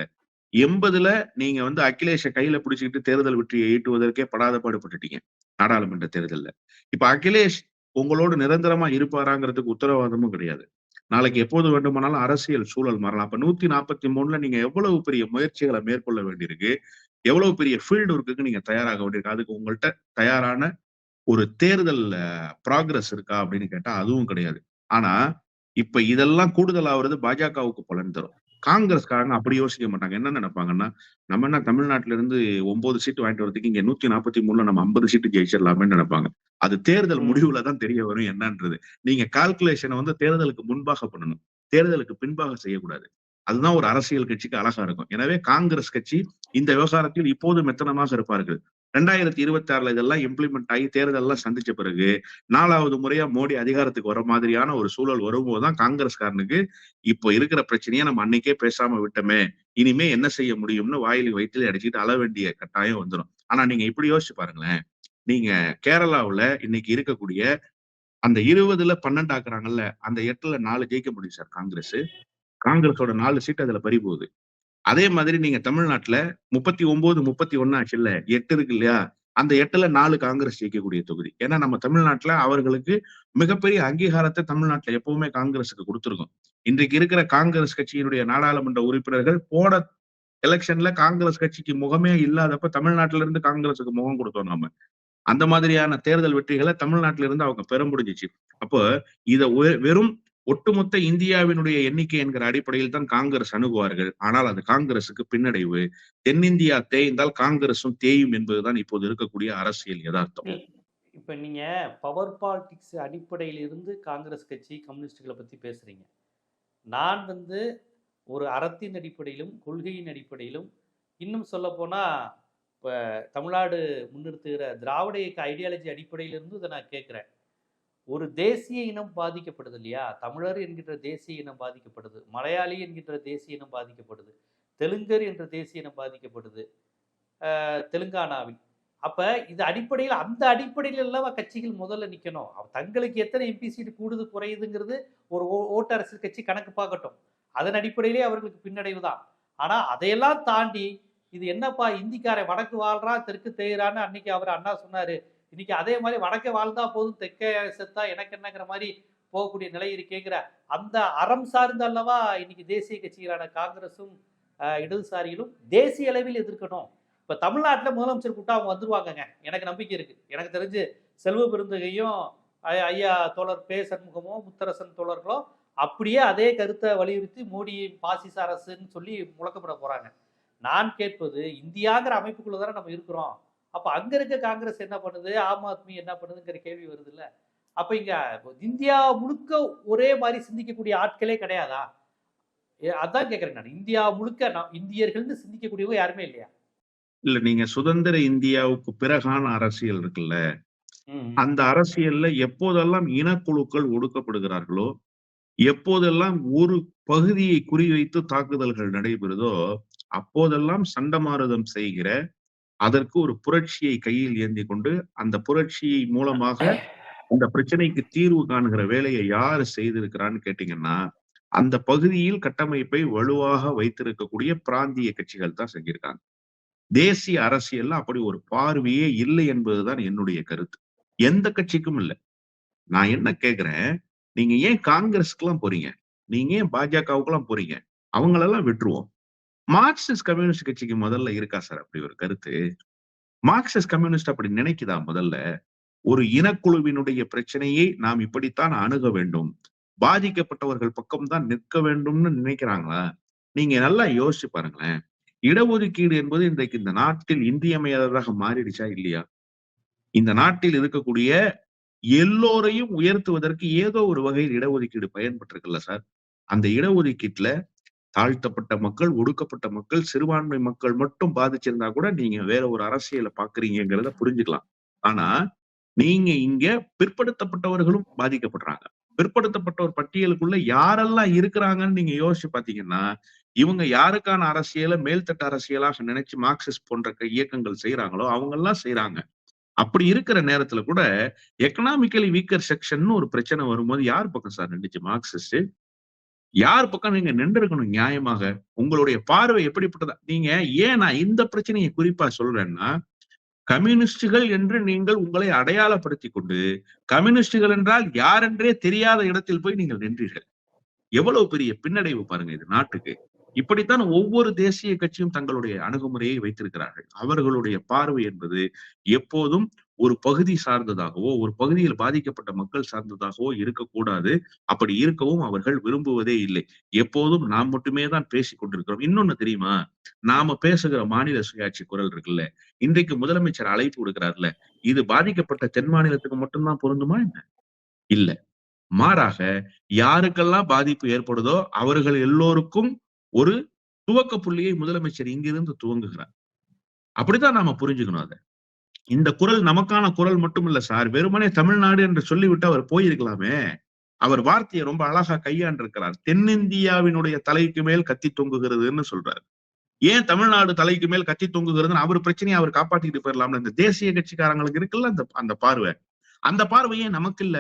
B: எண்பதுல நீங்க வந்து அகிலேஷ கையில பிடிச்சிக்கிட்டு தேர்தல் வெற்றியை ஈட்டுவதற்கே படாத பாடுபட்டுட்டீங்க நாடாளுமன்ற தேர்தல்ல. இப்ப அகிலேஷ் உங்களோடு நிரந்தரமா இருப்பாராங்கிறதுக்கு உத்தரவாதமும் கிடையாது. நாளைக்கு எப்போது வேண்டுமானாலும் அரசியல் சூழல் மாறலாம். அப்ப நூத்தி நாற்பத்தி மூணுல நீங்க எவ்வளவு பெரிய முயற்சிகளை மேற்கொள்ள வேண்டியிருக்கு? எவ்வளவு பெரிய ஃபீல்டு ஒர்க்குக்கு நீங்க தயாராக வேண்டியிருக்கு? அதுக்கு உங்கள்கிட்ட தயாரான ஒரு தேர்தல் ப்ராக்ரஸ் இருக்கா அப்படின்னு கேட்டா அதுவும் கிடையாது. ஆனா இப்ப இதெல்லாம் கூடுதல் ஆகுறது பாஜகவுக்கு பலன் தரும். காங்கிரஸ்காரங்க அப்படி யோசிக்க மாட்டாங்க. என்ன நினைப்பாங்கன்னா நம்ம என்ன தமிழ்நாட்டுல இருந்து ஒன்பது சீட்டு வாங்கிட்டு வரதுக்கு இங்க நூத்தி நாற்பத்தி மூணுல நம்ம ஐம்பது சீட்டு ஜெயிச்சிடலாமேன்னு நினைப்பாங்க. அது தேர்தல். முடிவுல தான் தெரிய வரும் என்னன்றது. நீங்க கால்குலேஷனை வந்து தேர்தலுக்கு முன்பாக பண்ணணும். தேர்தலுக்கு பின்பாக செய்யக்கூடாது. அதுதான் ஒரு அரசியல் கட்சிக்கு அழகா இருக்கும். எனவே காங்கிரஸ் கட்சி இந்த விவகாரத்தில் இப்போது மெத்தனமாக இருப்பார்கள். ரெண்டாயிரத்தி இருபத்தி ஆறுல இதெல்லாம் இம்ப்ளிமெண்ட் ஆகி தேர்தலெல்லாம் சந்திச்ச பிறகு நாலாவது முறையா மோடி அதிகாரத்துக்கு வர மாதிரியான ஒரு சூழல் வரும்போதுதான் காங்கிரஸ்காரனுக்கு இப்போ இருக்கிற பிரச்சனையை நம்ம அன்னைக்கே பேசாம விட்டோமே இனிமே என்ன செய்ய முடியும்னு வாயில் வயிற்றுல அடிச்சுட்டு அள வேண்டிய கட்டாயம் வந்துடும் ஆனா நீங்க இப்படி யோசிச்சு பாருங்களேன். நீங்க கேரளாவுல இன்னைக்கு இருக்கக்கூடிய அந்த இருபதுல பன்னெண்டு ஆக்குறாங்கல்ல அந்த எட்டுல நாலு ஜெயிக்க முடியும் சார் காங்கிரஸ். காங்கிரஸோட நாலு சீட் அதுல பறி போகுது அதே மாதிரி நீங்க தமிழ்நாட்டுல முப்பத்தி ஒன்பது முப்பத்தி ஒன்னு ஆச்சு இல்ல எட்டு இருக்கு இல்லையா? அந்த எட்டுல நாலு காங்கிரஸ் ஜெயிக்கக்கூடிய தொகுதி. ஏன்னா நம்ம தமிழ்நாட்டுல அவர்களுக்கு மிகப்பெரிய அங்கீகாரத்தை தமிழ்நாட்டுல எப்பவுமே காங்கிரஸுக்கு கொடுத்திருக்கோம். இன்றைக்கு இருக்கிற காங்கிரஸ் கட்சியினுடைய நாடாளுமன்ற உறுப்பினர்கள் போன எலெக்ஷன்ல காங்கிரஸ் கட்சிக்கு முகமே இல்லாதப்ப தமிழ்நாட்டுல இருந்து காங்கிரஸுக்கு முகம் கொடுத்தோம் நம்ம அந்த மாதிரியான தேர்தல் வெற்றிகளை தமிழ்நாட்டில இருந்து அவங்க பெற முடிஞ்சிச்சு. அப்போ இத வெ- வெறும் ஒட்டுமொத்த இந்தியாவினுடைய எண்ணிக்கை என்கிற அடிப்படையில் தான் காங்கிரஸ் அணுகுவார்கள். ஆனால் அது காங்கிரசுக்கு பின்னடைவு. தென்னிந்தியா தேய்ந்தால் காங்கிரசும் தேயும் என்பதுதான் இப்போது இருக்கக்கூடிய அரசியல் யதார்த்தம்.
A: இப்போ நீங்க பவர் பாலிடிக்ஸ் அடிப்படையில் இருந்து காங்கிரஸ் கட்சி கம்யூனிஸ்டுகளை பத்தி பேசுறீங்க. நான் வந்து ஒரு அறத்தின் அடிப்படையிலும் கொள்கையின் அடிப்படையிலும் இன்னும் சொல்ல போனா இப்போ தமிழ்நாடு முன்னிறுத்துகிற திராவிட இயக்க ஐடியாலஜி அடிப்படையிலிருந்து இதை நான் கேட்குறேன். ஒரு தேசிய இனம் பாதிக்கப்படுது இல்லையா? தமிழர் என்கின்ற தேசிய இனம் பாதிக்கப்படுது. மலையாளி என்கின்ற தேசிய இனம் பாதிக்கப்படுது. தெலுங்கர் என்ற தேசிய இனம் பாதிக்கப்படுது. தெலுங்கானாவில். அப்ப இது அடிப்படையில் அந்த அடிப்படையில் எல்லாம் கட்சிகள் முதல்ல நிக்கணும். தங்களுக்கு எத்தனை எம்பி சீட்டு கூடுது குறையுதுங்கிறது ஒரு ஓ- ஓட்டு அரசியல் கட்சி கணக்கு பார்க்கட்டும். அதன் அடிப்படையிலே அவர்களுக்கு பின்னடைவு தான். ஆனா அதையெல்லாம் தாண்டி இது என்னப்பா இந்திக்காரன் வடக்கு வாழ்றான் தெற்கு தேயிறான்னு அன்னைக்கு அவர் அண்ணா சொன்னாரு இன்னைக்கு அதே மாதிரி வடக்கே வாழ்ந்தா போதும் தெற்கே செத்தா எனக்கு என்னங்கிற மாதிரி போகக்கூடிய நிலை இருக்கேங்கிற அந்த அறம் சார்ந்த அல்லவா இன்னைக்கு தேசிய கட்சிகளான காங்கிரஸும் இடதுசாரியிலும் இடதுசாரிகளும் தேசிய அளவில் எதிர்க்கணும். இப்போ தமிழ்நாட்டில் முதலமைச்சர் கூட்டா அவங்க வந்துருவாங்கங்க. எனக்கு நம்பிக்கை இருக்கு. எனக்கு தெரிஞ்சு செல்வ பெருந்தகையும் ஐயா தோழர் பே சண்முகமோ முத்தரசன் தோழர்களோ அப்படியே அதே கருத்தை வலியுறுத்தி மோடி பாசிச அரசுன்னு சொல்லி முழக்கப்பட போறாங்க. நான் கேட்பது இந்தியாங்கிற அமைப்புக்குள்ள தானே நம்ம இருக்கிறோம். அப்ப அங்க இருக்க காங்கிரஸ் என்ன பண்ணுது? ஆம் ஆத்மி என்ன பண்ணுதுங்கிற கேள்வி வருது இல்ல அப்ப இங்க இந்தியா முழுக்க ஒரே மாதிரி சிந்திக்கக்கூடிய ஆட்களே கிடையாதா? அதான் கேக்குறேன் நான். இந்தியா முழுக்க நான் இந்தியர்கள்னு சிந்திக்கக்கூடியவங்க யாருமே இல்லையா?
B: இல்ல நீங்க சுதந்திர இந்தியாவுக்கு பிறகான அரசியல் இருக்குல்ல. அந்த அரசியல்ல எப்போதெல்லாம் இனக்குழுக்கள் ஒடுக்கப்படுகிறார்களோ எப்போதெல்லாம் ஒரு பகுதியை குறிவைத்து தாக்குதல்கள் நடைபெறுதோ அப்போதெல்லாம் சண்டமாருதம் செய்கிற அதற்கு ஒரு புரட்சியை கையில் ஏந்தி கொண்டு அந்த புரட்சியை மூலமாக அந்த பிரச்சனைக்கு தீர்வு காணுகிற வேலையை யாரு செய்திருக்கிறான்னு கேட்டீங்கன்னா அந்த பகுதியில் கட்டமைப்பை வலுவாக வைத்திருக்கக்கூடிய பிராந்திய கட்சிகள் தான் செஞ்சிருக்காங்க. தேசிய அரசியல்ல அப்படி ஒரு பார்வையே இல்லை என்பதுதான் என்னுடைய கருத்து. எந்த கட்சிக்கும் இல்லை. நான் என்ன கேக்குறேன் நீங்க ஏன் காங்கிரஸ்க்கு எல்லாம் போறீங்க? நீங்க ஏன் பாஜகவுக்கு எல்லாம் போறீங்க? அவங்களெல்லாம் விட்டுருவோம். மார்க்சிஸ்ட் கம்யூனிஸ்ட் கட்சிக்கு முதல்ல இருக்கா சார்? அப்படி ஒரு கருத்து. மார்க்சிஸ்ட் கம்யூனிஸ்ட் அப்படி நினைக்குதா முதல்ல? ஒரு இனக்குழுவினுடைய பிரச்சனையை நாம் இப்படித்தான் அணுக வேண்டும். பாதிக்கப்பட்டவர்கள் பக்கம்தான் நிற்க வேண்டும்னு நினைக்கிறாங்களா? நீங்க நல்லா யோசிச்சு பாருங்களேன். இடஒதுக்கீடு என்பது இன்றைக்கு இந்த நாட்டில் இன்றியமையாததாக மாறிடுச்சா இல்லையா? இந்த நாட்டில் இருக்கக்கூடிய எல்லோரையும் உயர்த்துவதற்கு ஏதோ ஒரு வகையில் இடஒதுக்கீடு பயன்பட்டிருக்குல்ல சார்? அந்த இடஒதுக்கீட்டுல தாழ்த்தப்பட்ட மக்கள் ஒடுக்கப்பட்ட மக்கள் சிறுபான்மை மக்கள் மட்டும் பாதிச்சிருந்தா கூட நீங்க வேற ஒரு அரசியலை பாக்குறீங்கிறத புரிஞ்சுக்கலாம். ஆனா நீங்க இங்க பிற்படுத்தப்பட்டவர்களும் பாதிக்கப்படுறாங்க. பிற்படுத்தப்பட்டவர் பட்டியலுக்குள்ள யாரெல்லாம் இருக்கிறாங்கன்னு நீங்க யோசிச்சு பாத்தீங்கன்னா இவங்க யாருக்கான அரசியலை மேல்தட்ட அரசியலாக நினைச்சு மார்க்சிஸ்ட் போன்ற இயக்கங்கள் செய்யறாங்களோ அவங்க எல்லாம் செய்யறாங்க அப்படி இருக்கிற நேரத்துல கூட எக்கனாமிக்கலி வீக்கர் செக்ஷன் ஒரு பிரச்சனை வரும்போது யார் பக்கம் சார் நின்றுச்சு மார்க்சிஸ்ட் யார் பக்கம் நீங்க நின்று இருக்கணும் நியாயமாக? உங்களுடைய பார்வை எப்படிப்பட்டதா? நீங்க ஏன் நான் இந்த பிரச்சனையை குறிப்பா சொல்றேன்னா கம்யூனிஸ்டுகள் என்று நீங்கள் உங்களை அடையாளப்படுத்தி கொண்டு கம்யூனிஸ்டுகள் என்றால் யாரென்றே தெரியாத இடத்தில் போய் நீங்கள் நின்றீர்கள். எவ்வளவு பெரிய பின்னடைவு பாருங்க இது நாட்டுக்கு. இப்படித்தான் ஒவ்வொரு தேசிய கட்சியும் தங்களுடைய அணுகுமுறையை வைத்திருக்கிறார்கள். அவர்களுடைய பார்வை என்பது எப்போதும் ஒரு பகுதி சார்ந்ததாகவோ ஒரு பகுதியில் பாதிக்கப்பட்ட மக்கள் சார்ந்ததாகவோ இருக்கக்கூடாது. அப்படி இருக்கவும் அவர்கள் விரும்புவதே இல்லை. எப்போதும் நாம் மட்டுமே தான் பேசிக் கொண்டிருக்கிறோம். இன்னொன்னு தெரியுமா? நாம பேசுகிற மாநில சுயாட்சி குரல் இருக்குல்ல இன்றைக்கு முதலமைச்சர் அழைப்பு விடுக்கிறார்ல இது பாதிக்கப்பட்ட தென் மாநிலத்துக்கு மட்டும்தான் பொருந்துமா என்ன? இல்ல. மாறாக யாருக்கெல்லாம் பாதிப்பு ஏற்படுதோ அவர்கள் எல்லோருக்கும் ஒரு துவக்க புள்ளியை முதலமைச்சர் இங்கிருந்து துவங்குகிறார். அப்படித்தான் நாம புரிஞ்சுக்கணும் அதை. இந்த குரல் நமக்கான குரல் மட்டும் இல்ல சார். வெறுமனே தமிழ்நாடு என்று சொல்லிவிட்டு அவர் போயிருக்கலாமே. அவர் வார்த்தையை ரொம்ப அழகா கையாண்டிருக்கிறார். தென்னிந்தியாவினுடைய தலைக்கு மேல் கத்தி தொங்குகிறதுன்னு சொல்றாரு. ஏன் தமிழ்நாடு தலைக்கு மேல் கத்தி தொங்குகிறதுன்னு அவர் பிரச்சனையை அவர் காப்பாற்றிட்டு போயிடலாம்ல இந்த தேசிய கட்சிக்காரங்களுக்கு இருக்குல்ல அந்த அந்த பார்வை. அந்த பார்வையே நமக்கு இல்ல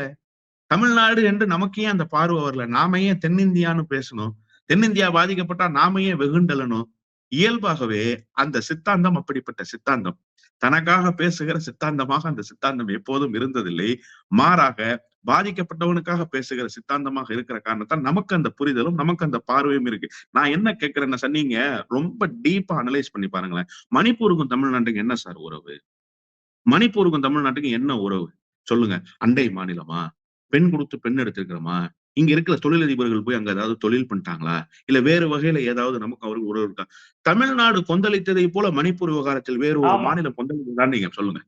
B: தமிழ்நாடு என்று நமக்கே அந்த பார்வை வரல. நாம ஏன் தென்னிந்தியான்னு பேசணும்? தென்னிந்தியா பாதிக்கப்பட்டா நாம ஏன் வெகுண்டலனும் இயல்பாகவே அந்த சித்தாந்தம் அப்படிப்பட்ட சித்தாந்தம். தனக்காக பேசுகிற சித்தாந்தமாக அந்த சித்தாந்தம் எப்போதும் இருந்ததில்லை. மாறாக பாதிக்கப்பட்டவனுக்காக பேசுகிற சித்தாந்தமாக இருக்கிற காரணத்தால் நமக்கு அந்த புரிதலும் நமக்கு அந்த பார்வையும் இருக்கு. நான் என்ன கேட்கிறேன்னா சார் நீங்க ரொம்ப டீப்பா அனலைஸ் பண்ணி பாருங்களேன். மணிப்பூருக்கும் தமிழ்நாட்டுக்கும் என்ன சார் உறவு? மணிப்பூருக்கும் தமிழ்நாட்டுக்கும் என்ன உறவு? சொல்லுங்க. அண்டை மாநிலமா? பெண் கொடுத்து பெண் எடுத்திருக்கிறோமா? இங்க இருக்கிற தொழிலதிபர்கள் போய் அங்க ஏதாவது தொழில் பண்ணிட்டாங்களா? இல்ல வேறு வகையில ஏதாவது நமக்கு அவருக்கு உறவு இருக்கா? தமிழ்நாடு கொந்தளித்ததை போல மணிப்பூர் விவகாரத்தில் வேறு ஒரு. மாநிலம் கொந்தளிச்சதான்னு நீங்க சொல்லுங்க.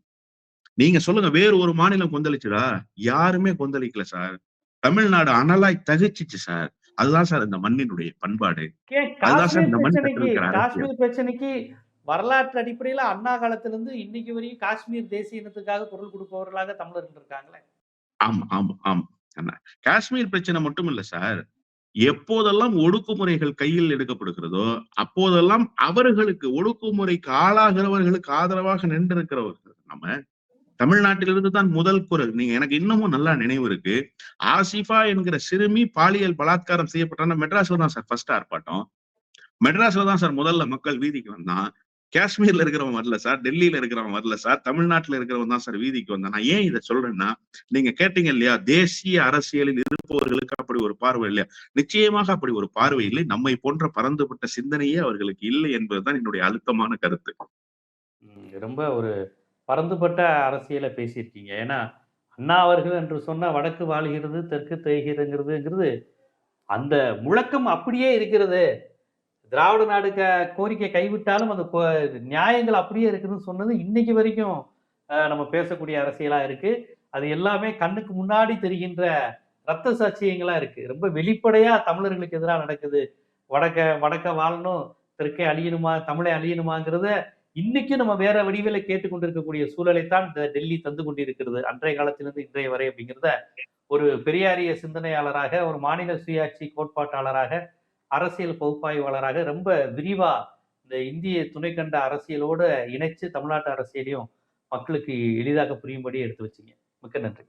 B: நீங்க சொல்லுங்க வேறு ஒரு மாநிலம் கொந்தளிச்சுடா யாருமே கொந்தளிக்கல சார். தமிழ்நாடு அனலாய் தகிச்சிச்சு சார். அதுதான் சார் இந்த மண்ணினுடைய பண்பாடு. அதுதான் சார் இந்த மண்
A: காஷ்மீர் பிரச்சனைக்கு வரலாற்று அடிப்படையில அண்ணா காலத்துல இருந்து இன்னைக்கு வரையும் காஷ்மீர் தேசிய இனத்துக்காக குரல் கொடுப்பவர்களாக தமிழர்கள் இருக்காங்களே.
B: ஆமா ஆமா ஆமா. காஷ்மீர் பிரச்சனை மட்டும் இல்ல சார். எப்போதெல்லாம் ஒடுக்குமுறைகள் கையில் எடுக்கப்படுகிறதோ அப்போதெல்லாம் அவர்களுக்கு ஒடுக்குமுறைக்கு ஆளாகிறவர்களுக்கு ஆதரவாக நின்றிருக்கிறவர்கள் நம்ம தமிழ்நாட்டிலிருந்து தான் முதல் குரல். நீங்க எனக்கு இன்னமும் நல்லா நினைவு இருக்கு. ஆசிஃபா என்கிற சிறுமி பாலியல் பலாத்காரம் செய்யப்பட்டான மெட்ராஸ்ல தான் சார் ஃபர்ஸ்ட் ஆர்ப்பாட்டம். மெட்ராஸ்ல தான் சார் முதல்ல மக்கள் வீதிக்கு வந்தான். காஷ்மீர்ல இருக்கிறவன் வரல சார் டெல்லியில இருக்கிறவன் வரல சார் தமிழ்நாட்டுல இருக்கிறவன் தான் சார் வீதிக்கு வந்தான். நான் ஏன் இதை சொல்றேன்னா நீங்க கேட்டீங்க இல்லையா தேசிய அரசியலில் இருப்பவர்களுக்கு அப்படி ஒரு பார்வை இல்லையா? நிச்சயமாக அப்படி ஒரு பார்வை இல்லை. நம்மை போன்ற பறந்துபட்ட சிந்தனையே அவர்களுக்கு இல்லை என்பதுதான் என்னுடைய அழுத்தமான கருத்து.
A: ரொம்ப ஒரு பரந்துபட்ட அரசியலை பேசியிருக்கீங்க. ஏன்னா அண்ணா அவர்கள் என்று சொன்னா வடக்கு வாழ்கிறது தெற்கு தேய்கிறதுங்கிறதுங்கிறது அந்த முழக்கம் அப்படியே இருக்கிறது. திராவிட நாடு க கோரிக்கை கைவிட்டாலும் அந்த கோ- நியாயங்கள் அப்படியே இருக்குதுன்னு சொன்னது இன்னைக்கு வரைக்கும் நம்ம பேசக்கூடிய அரசியலா இருக்கு. அது எல்லாமே கண்ணுக்கு முன்னாடி தெரிகின்ற ரத்த சாட்சியங்களா இருக்கு. ரொம்ப வெளிப்படையா தமிழர்களுக்கு எதிராக நடக்குது. வடக்க வடக்க வாழணும் தெற்கே அழியணுமா தமிழை அழியணுமாங்கிறத இன்னைக்கு நம்ம வேற வடிவில கேட்டுக்கொண்டிருக்கக்கூடிய சூழலைத்தான் இந்த டெல்லி தந்து கொண்டிருக்கிறது. அன்றைய காலத்திலிருந்து இன்றைய வரை அப்படிங்கிறத ஒரு பெரியாரிய சிந்தனையாளராக ஒரு மாநில சுயாட்சி கோட்பாட்டாளராக அரசியல் பகுப்பாய்வாளராக ரொம்ப விரிவா இந்த இந்திய துணைக்கண்ட அரசியலோட இணைச்சு தமிழ்நாட்டு அரசியலையும் மக்களுக்கு எளிதாக புரியும்படி எடுத்து வச்சீங்க. மிக்க நன்றி.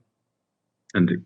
B: நன்றி.